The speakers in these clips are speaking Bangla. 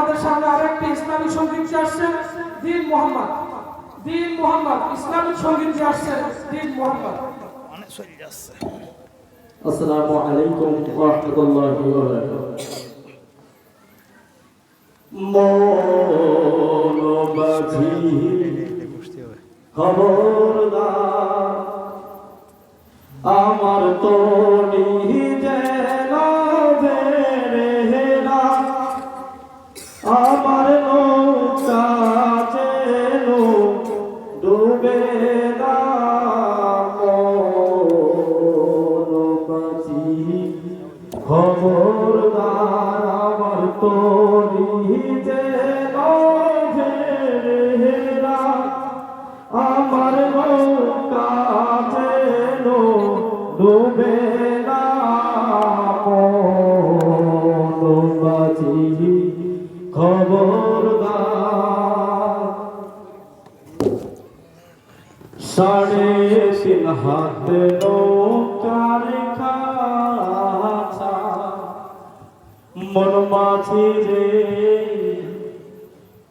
আমাদের সামনে আরেকটি ইসলামী সংগীত যে আসছেন দিন মোহাম্মদ। দিন মোহাম্মদ ইসলামিক সংগীত যে আসছেন দিন মোহাম্মদ। আসছে আসসালামু আলাইকুম আমার তো যেন আমার নৌকা যেন ডুবে খবরদার আমার তো যেন বেরেলা আমার নৌকা যেন ডুবে খবরদার। সাড়ে তিন হাত মন মাঝি রে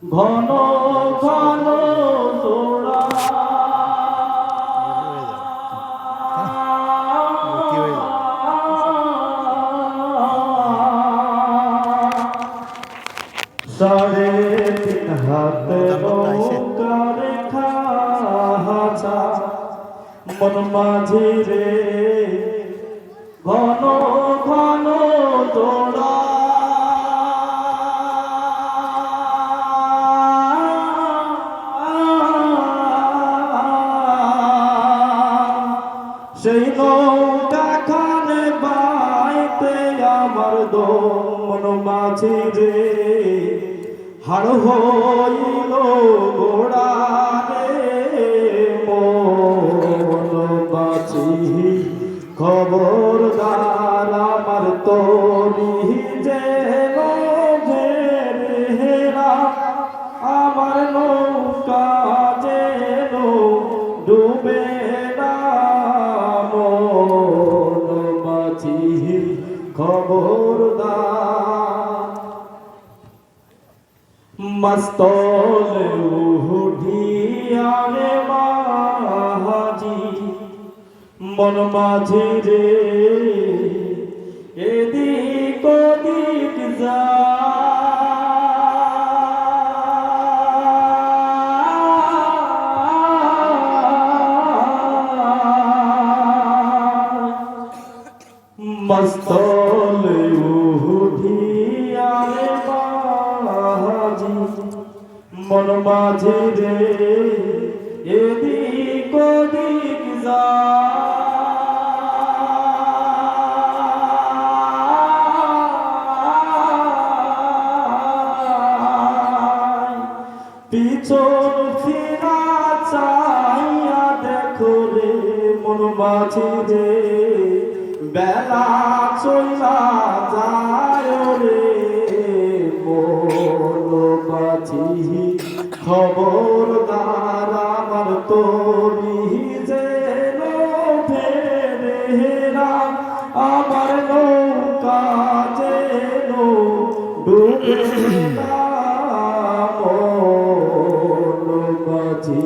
ঘন সাড়ে হাত মন মাঝি রে ঘন ঘন সেই নৌকা খানে বাইতে আমার দমন মাঝি রে হাড় হইল গোড়া খবরদার আমার তরি যে হেরা আমার নৌকা যেন ডুবে বাঁচি। খবরদার মস্তলে উঠিয়ারে মাহাজি মন মাঝে রে এদিক ওদিক যা। মস্তলে মন মাঝে রে এদিক ওদিক যা পিছন ফিরা চাইয়া দেখো রে মন মাঝে রে বেলা চইলা যায় রে খবরদার আমার তোরি যে ফেরা আমার নৌকা যেন ডুবে বাজি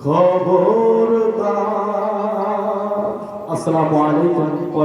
খবরদার। আসসালামু আলাইকুম ওয়া